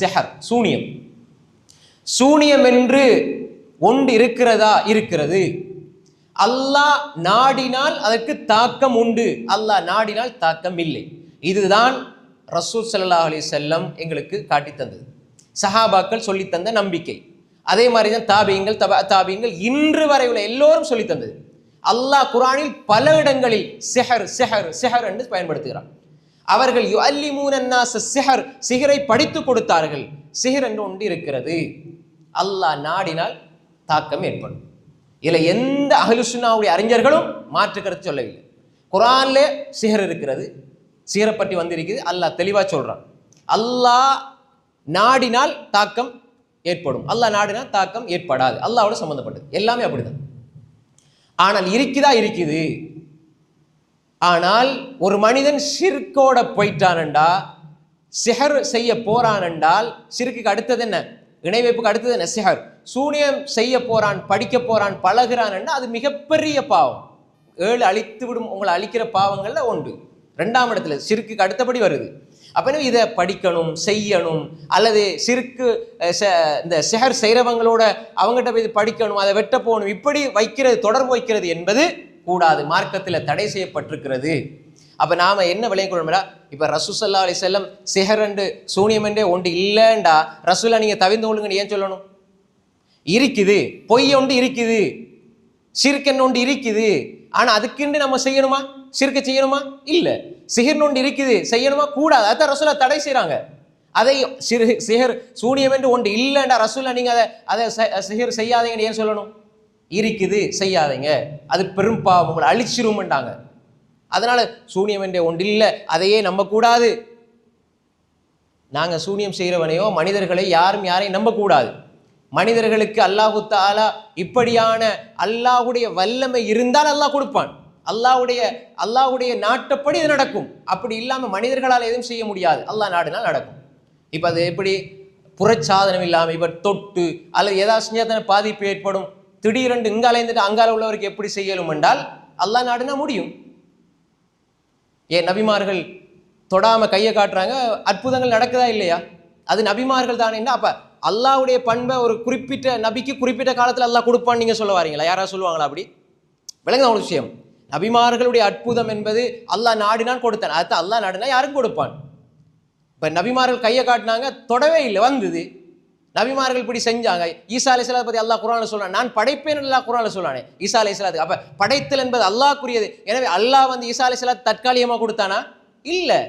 செஹர் சூனியம். சூனியம் என்று ஒன்று இருக்கிறதா? இருக்கிறது. அல்லாஹ் நாடினால் அதற்கு தாக்கம் உண்டு. அல்லாஹ் நாடினால் தாக்கம் இல்லை. இதுதான் ரசூல் சல்லா அலி செல்லம் எங்களுக்கு காட்டித்தந்தது சஹாபாக்கள் சொல்லித் தந்த நம்பிக்கை. அதே மாதிரி தான் தாபியங்கள் தபா தாபியங்கள் இன்று வரை உள்ள எல்லோரும் சொல்லித் தந்தது. அல்லாஹ் குரானில் பல இடங்களில் சிஹர் சிஹர் சிஹர் என்று பயன்படுத்துகிறான். அவர்கள் யுஅல்லிமூனன்னாஸ சிஹர் சிஹரை படித்து கொடுத்தார்கள். சிஹர் என்று ஒன்று இருக்கிறது. அல்லாஹ் நாடினால் தாக்கம் ஏற்படும். இதில் எந்த அகலுசுனாவுடைய அறிஞர்களும் மாற்று கருத்து சொல்லவில்லை. குரான்ல சிஹர் இருக்கிறது. சிஹரை பற்றி வந்திருக்குது. அல்லாஹ் தெளிவாக சொல்கிறான் அல்லாஹ் நாடினால் தாக்கம் ஏற்படும். அல்லாஹ் நாடினால் தாக்கம் ஏற்படாது. அல்லாவோட சம்மந்தப்பட்டது எல்லாமே அப்படிதான். ஆனால் இருக்குதா இருக்குது? ஆனால் ஒரு மனிதன் சிற்கோட போயிட்டானண்டா சிஹர் செய்ய போறான் என்றால் ஷிர்க்குக்கு அடுத்தது என்ன? இணை வைப்புக்கு அடுத்தது என்ன? சிஹர். சூனியம் செய்ய போறான் படிக்க போறான் பழகிறான் என்றால் அது மிகப்பெரிய பாவம். ஏழு அழித்து விடும் உங்களை அழிக்கிற பாவங்கள்ல உண்டு ரெண்டாம் இடத்துல சிறுக்குக்கு அடுத்தபடி வருது. அப்போ இதை படிக்கணும் செய்யணும் அல்லது சிறுக்கு ச- இந்த சிஹர் செய்கிறவங்களோட அவங்ககிட்ட போய் படிக்கணும் அதை வெட்ட போகணும் இப்படி வைக்கிறது தொடர்பு வைக்கிறது என்பது கூடாது மார்க்கத்தில் தடை செய்யப்பட்டிருக்கிறது. அப்போ நாம் என்ன விளைய இப்போ இப்ப ரசூசல்லா அலி செல்லம் சிஹரண்டு சூனியமெண்டே ஒன்று இல்லைண்டா ரசூலா நீங்கள் தவிர்ந்து கொள்ளுங்கன்னு ஏன் சொல்லணும்? இருக்குது பொய் ஒன்று இருக்குது சிறுக்கன் ஒன்று இருக்குது. ஆனால் அதுக்குண்டு நம்ம செய்யணுமா? சிறுக்க செய்யணுமா? இல்லை. சிஹர் ஒன்று இருக்குது செய்யணுமா? கூடாது. அதான் ரசூலா தடை செய்கிறாங்க அதை சிறு சிஹர் சூனியம் என்று ஒன்று இல்லைண்டா ரசூலா நீங்கள் அதை அதை சிஹர் செய்யாதீங்கன்னு ஏன் சொல்லணும்? இருக்குது செய்யாதீங்க. அது பெரும் பாவம் உங்களை அழிச்சிருமெண்டாங்க அதனால சூனியம் என்ற ஒன்று இல்லை அதையே நம்பக்கூடாது. நாங்கள் சூனியம் செய்கிறவனையோ மனிதர்களை யாரும் யாரையும் நம்பக்கூடாது. மனிதர்களுக்கு அல்லாஹு தாலா இப்படியான அல்லாஹ்வுடைய வல்லமை இருந்தால் அல்லாஹ் கொடுப்பான். அல்லாஹுடைய அல்லாஹ்வுடைய நாட்டப்படி இது நடக்கும். அப்படி இல்லாமல் மனிதர்களால் எதுவும் செய்ய முடியாது. அல்லாஹ் நாடுனால் நடக்கும். இப்போ அது எப்படி? புறச்சாதனம் இல்லாமல் இப்போ தொட்டு அல்லது ஏதாவது செஞ்சாதானே பாதிப்பு ஏற்படும். திடீரென்று இங்கால இருந்துட்டு அங்கால உள்ளவருக்கு எப்படி செய்யலும் என்றால் அல்லாஹ் நாடுனா முடியும். ஏன் நபிமார்கள் தொடாம கையை காட்டுறாங்க? அற்புதங்கள் நடக்குதா இல்லையா? அது நபிமார்கள் தானேன்னா அப்ப அல்லாவுடைய பண்பை ஒரு குறிப்பிட்ட நபிக்கு குறிப்பிட்ட காலத்தில் அல்லா கொடுப்பான்னு நீங்க சொல்ல வரீங்களா? யாராவது சொல்லுவாங்களா அப்படி? விளங்குதா ஒரு விஷயம்? நபிமார்களுடைய அற்புதம் என்பது அல்லாஹ் நாடினான் கொடுத்தான். அதுதான் அல்லாஹ் நாடினா யாருக்கும் கொடுப்பான். இப்ப நபிமார்கள் கையை காட்டினாங்க தொடவே இல்லை வந்தது. நபிமார்கள் இப்படி செஞ்சாங்க. ஈசா சில பற்றி அல்லாஹ் குர்ஆன்ல சொல்றான். நான் படைப்பேன் அல்லாஹ் குர்ஆன்ல சொல்றானே. ஈசா அலைஹிஸ்ஸலாத்துக்கு அப்போ படைத்தல் என்பது அல்லாஹ்க்குரியது. எனவே அல்லாஹ் வந்து ஈசா அலைஹிஸ்ஸலாத் தற்காலிகமா கொடுத்தானா? இல்லை.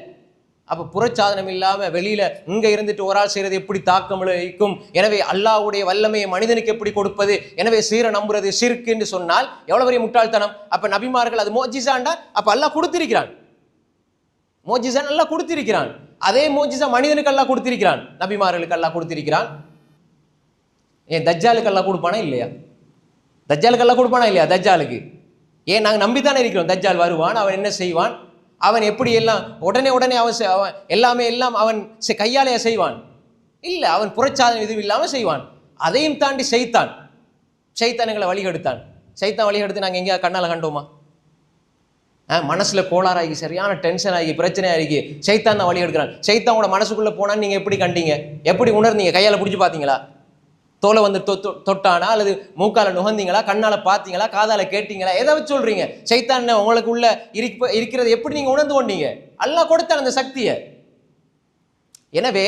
அப்போ புறச்சாதனம் இல்லாம வெளியில இங்கே இருந்துட்டு ஒரு ஆள் செய்கிறது எப்படி தாக்கம் விளைவிக்கும் எனவே அல்லாஹ்வுடைய வல்லமையை மனிதனுக்கு எப்படி கொடுப்பது? எனவே சீர நம்புறது சிறுக்கு என்று சொன்னால் எவ்வளவு பெரிய முட்டாள்தனம்? அப்போ நபிமார்கள் அது மோஜிசாண்டா அப்போ அல்லாஹ் கொடுத்திருக்கிறான். மோஜிசா நல்லா கொடுத்திருக்கிறான். அதே மோஜிசா மனிதனுக்கு அல்லாஹ் கொடுத்திருக்கிறான். நபிமார்களுக்கு அல்லாஹ் கொடுத்திருக்கிறான். ஏன் தஜ்ஜாலுக்கெல்லாம் கொடுப்பானா இல்லையா? தஜ்ஜாலுக்கு அல்லாஹ் கொடுப்பானா இல்லையா தஜ்ஜாலுக்கு? ஏன் நாங்கள் நம்பித்தானே இருக்கிறோம். தஜ்ஜால் வருவான் அவன் என்ன செய்வான்? அவன் எப்படி எல்லாம் உடனே உடனே அவன் செ- அவன் எல்லாமே எல்லாம் அவன் கையாலேயே செய்வான். இல்லை அவன் புறச்சாதன இது இல்லாமல் செய்வான். அதையும் தாண்டி செய்தான் சைத்தான் எங்களை வழிகெடுத்தான். சைத்தான் வழிகெடுத்து நாங்கள் எங்கேயா கண்ணால் கண்டோமா? ஆ, மனசில் கோளாறாகி சரியான டென்ஷன் ஆகி பிரச்சனை ஆகி சைத்தான் தான் வழி எடுக்கிறான் சைத்தானோட மனசுக்குள்ளே போனா நீங்கள் எப்படி கண்டீங்க? எப்படி உணர்ந்தீங்க? கையால் பிடிச்சி பார்த்தீங்களா? தோலை வந்து தொட்டானா? அல்லது மூக்கால நுகர்ந்தீங்களா? கண்ணால பார்த்தீங்களா? காதால கேட்டீங்களா? எதை வச்சு சொல்றீங்க. சைத்தான் உங்களுக்குள்ள இருப்ப இருக்கிறது எப்படி நீங்க உணர்ந்து கொண்டீங்க? அல்லாஹ் கொடுத்தான் அந்த சக்தியை. எனவே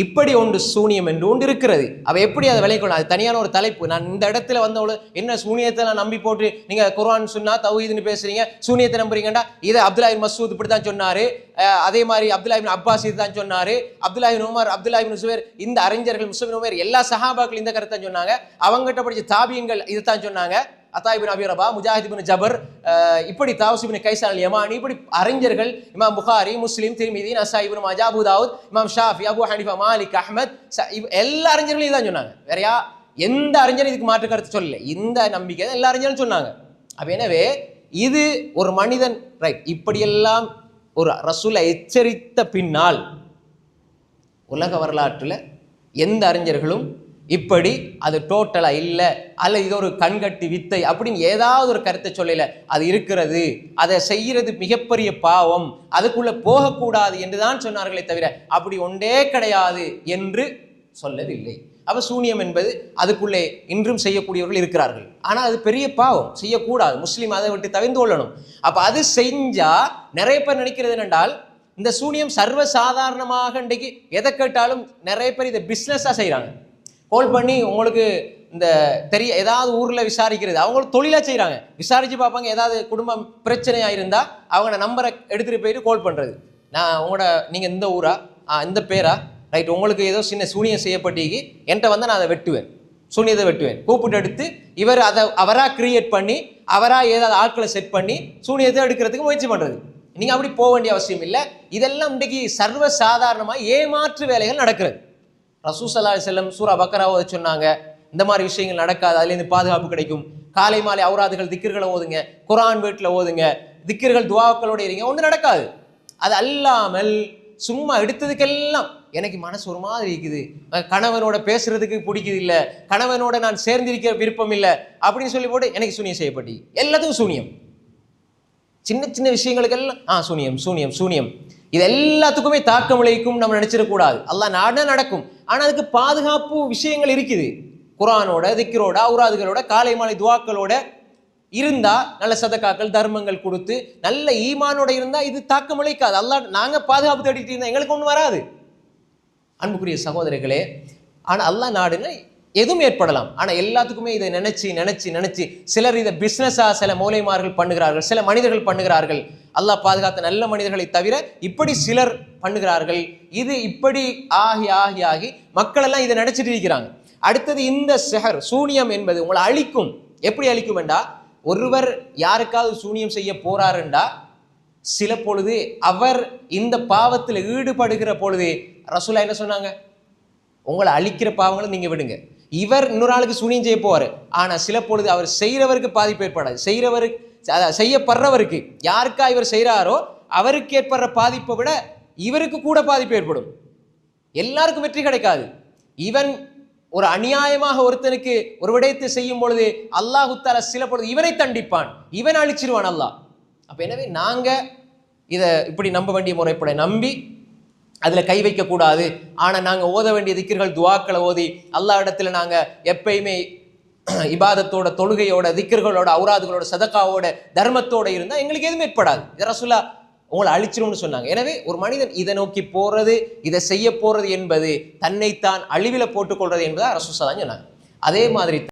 இப்படி ஒன்று சூனியம் என்று ஒன்று இருக்கிறது. அவ எப்படி அதை விளைக்கணும் அது தனியான ஒரு தலைப்பு. நான் இந்த இடத்துல வந்தவளு என்ன சூனியத்தை நான் நம்பி போட்டு நீங்க குர்ஆன் சொன்னா தௌஹீதுன்னு பேசுறீங்க சூனியத்தை நம்புறீங்கடா இதை அப்துல்லாஹின் மசூத் இப்படி தான் சொன்னாரு. அதே மாதிரி அப்துல்லாஹின் அப்பாஸ் இது தான் சொன்னாரு. அப்துல்லாஹின் உமர் அப்துல்லாஹின் சுவேர் இந்த அறிஞர்கள் முஸ்லிம் உமர் எல்லா சஹாபாக்கள் இந்த கருத்தை சொன்னாங்க. அவங்ககிட்ட படிச்ச தாபியங்கள் இதுதான் சொன்னாங்க. அத்தாயிபின் அபி ரபா ஜபர் இப்படி தாவசிபின் கைசால் யமானி இப்படி அறிஞர்கள் இமாம் புகாரி முஸ்லீம் திருமிதி நசா இப்னு தாவூத் இமாம் ஷாஃபி அபு ஹனிஃபா மாலிக் அஹமத் ச- இவ்- எல்லா அறிஞர்களும் இதான் சொன்னாங்க. வேறையா எந்த அறிஞரும் இதுக்கு மாற்று கருத்து சொல்லல. இந்த நம்பிக்கை எல்லா அறிஞரும் சொன்னாங்க. அப்ப எனவே இது ஒரு மனிதன் ரைட் இப்படியெல்லாம் ஒரு ரசூலை எச்சரித்த பின்னால் உலக வரலாற்றில் எந்த அறிஞர்களும் இப்படி அது டோட்டலாக இல்லை அல்ல இது ஒரு கண்கட்டி வித்தை அப்படின்னு ஏதாவது ஒரு கருத்தை சொல்லல. அது இருக்கிறது. அதை செய்கிறது மிகப்பெரிய பாவம். அதுக்குள்ள போகக்கூடாது என்று தான் சொன்னார்களே தவிர அப்படி ஒன்றே கிடையாது என்று சொல்லவில்லை. அப்போ சூனியம் என்பது அதுக்குள்ளே இன்றும் செய்யக்கூடியவர்கள் இருக்கிறார்கள். ஆனால் அது பெரிய பாவம். செய்யக்கூடாது. முஸ்லீம் அதை விட்டு தவிர்ந்து கொள்ளணும். அப்போ அது செஞ்சால் நிறைய பேர் நினைக்கிறது என்னென்றால் இந்த சூனியம் சர்வ சாதாரணமாக இன்றைக்கு எதை கேட்டாலும் நிறைய பேர் இதை பிஸ்னஸாக செய்கிறாங்க கால் பண்ணி உங்களுக்கு இந்த தெரிய ஏதாவது ஊரில் விசாரிக்கிறது. அவங்களும் தொழிலாக செய்கிறாங்க விசாரித்து பார்ப்பாங்க ஏதாவது குடும்பம் பிரச்சனையாக இருந்தால் அவங்க நம்பரை எடுத்துகிட்டு போயிட்டு கால் பண்ணுறது நான் உங்களோட நீங்கள் இந்த ஊரா? இந்த பேரா? ரைட் உங்களுக்கு ஏதோ சின்ன சூனியம் செய்யப்பட்டீங்க. என்கிட்ட வந்து நான் அதை வெட்டுவேன். சூனியத்தை வெட்டுவேன். கூப்பிட்டு எடுத்து இவர் அதை அவராக கிரியேட் பண்ணி அவராக ஏதாவது ஆட்களை செட் பண்ணி சூனியத்தை எடுக்கிறதுக்கு முயற்சி பண்ணுறது நீங்கள் அப்படி போக வேண்டிய அவசியம் இல்லை. இதெல்லாம் இன்றைக்கு சர்வ சாதாரணமாக ஏமாற்று வேலைகள் நடக்கிறது. ரசூசல்லா செல்லம் சூரா பக்கராவை சொன்னாங்க. இந்த மாதிரி விஷயங்கள் நடக்காது. அதுலேருந்து பாதுகாப்பு கிடைக்கும். காலை மாலை அவுராதுகள் திக்கிர்களை ஓதுங்க. குரான் வீட்டில் ஓதுங்க. திக்கிர்கள் துவாக்களோட இருங்க. ஒன்றும் நடக்காது. அது அல்லாமல் சும்மா எடுத்ததுக்கெல்லாம் எனக்கு மனசு ஒரு மாதிரி இருக்குது. கணவனோட பேசுறதுக்கு பிடிக்குது இல்லை கணவனோட நான் சேர்ந்திருக்க விருப்பம் இல்லை அப்படின்னு சொல்லி போட்டு எனக்கு சூனியம் செய்யப்பட்டி எல்லாத்துக்கும் சூனியம். சின்ன சின்ன விஷயங்களுக்கெல்லாம் ஆ சூனியம் சூனியம் சூனியம். இது எல்லாத்துக்குமே தாக்கம் விளைவிக்கும் நம்ம நினச்சிடக்கூடாது. அல்லாஹ் நாட நடக்கும். ஆனால் அதுக்கு பாதுகாப்பு விஷயங்கள் இருக்குது. குரானோட திக்கரோட அவுராதுகளோட காலை மாலை துவாக்களோட இருந்தால் நல்ல சதக்காக்கள் தர்மங்கள் கொடுத்து நல்ல ஈமானோட இருந்தால் இது தாக்கம் அல்லா நாங்கள் பாதுகாப்பு தேடிட்டு இருந்தால் எங்களுக்கு ஒன்றும் வராது. அன்புக்குரிய சகோதரர்களே ஆனால் அல்லா நாடுன்னு எதுவும் ஏற்படலாம். ஆனால் எல்லாத்துக்குமே இதை நினைச்சு நினைச்சு நினைச்சு சிலர் இதை பிஸ்னஸாக சில மூலைமார்கள் பண்ணுகிறார்கள் சில மனிதர்கள் பண்ணுகிறார்கள். அல்லாஹ் பாதுகாத்த நல்ல மனிதர்களை தவிர இப்படி சிலர் பண்ணுகிறார்கள். இது இப்படி ஆகி ஆகி ஆகி மக்களெல்லாம் இதை நினைச்சிட்டு இருக்கிறாங்க. அடுத்தது இந்த செஹர் சூனியம் என்பது உங்களை அழிக்கும். எப்படி அழிக்கும் என்றா ஒருவர் யாருக்காவது சூனியம் செய்ய போறாருண்டா சில பொழுது அவர் இந்த பாவத்தில் ஈடுபடுகிற பொழுது ரசூலா என்ன சொன்னாங்க? உங்களை அழிக்கிற பாவங்களை நீங்க விடுங்க. இவர் இன்னொரு ஆளுக்கு சூனியம் செய்ய போவார். ஆனால் சில பொழுது அவர் செய்கிறவருக்கு பாதிப்பு ஏற்படாது. செய்கிறவருக்கு அதான் செய்யப்படுறவருக்கு யாருக்கா இவர் செய்கிறாரோ அவருக்கு ஏற்படுற பாதிப்பை விட இவருக்கு கூட பாதிப்பு ஏற்படும். எல்லாருக்கும் வெற்றி கிடைக்காது. இவன் ஒரு அநியாயமாக ஒருத்தனுக்கு ஒரு விடயத்தை செய்யும் பொழுது அல்லாஹுத்தால சில பொழுது இவனை தண்டிப்பான். இவன் அழிச்சிருவான் அல்லாஹ். அப்போ எனவே நாங்கள் இதை இப்படி நம்ப வேண்டிய முறைப்பட நம்பி அதில் கை வைக்கக்கூடாது. ஆனால் நாங்கள் ஓத வேண்டிய திக்கிர்கள் துவாக்களை ஓதி அல்லா இடத்துல நாங்கள் எப்பயுமே இபாதத்தோட தொழுகையோட திக்கர்களோட அவுராதுகளோட சதக்காவோட தர்மத்தோட இருந்தால் எங்களுக்கு எதுவும் ஏற்படாது. இது ரசுல்லா உங்களை அழிச்சிரும்னு சொன்னாங்க. எனவே ஒரு மனிதன் இதை நோக்கி போகிறது இதை செய்ய போகிறது என்பது தன்னைத்தான் அழிவில் போட்டுக்கொள்வது என்பதாக ரசூசா தான் சொன்னாங்க. அதே மாதிரி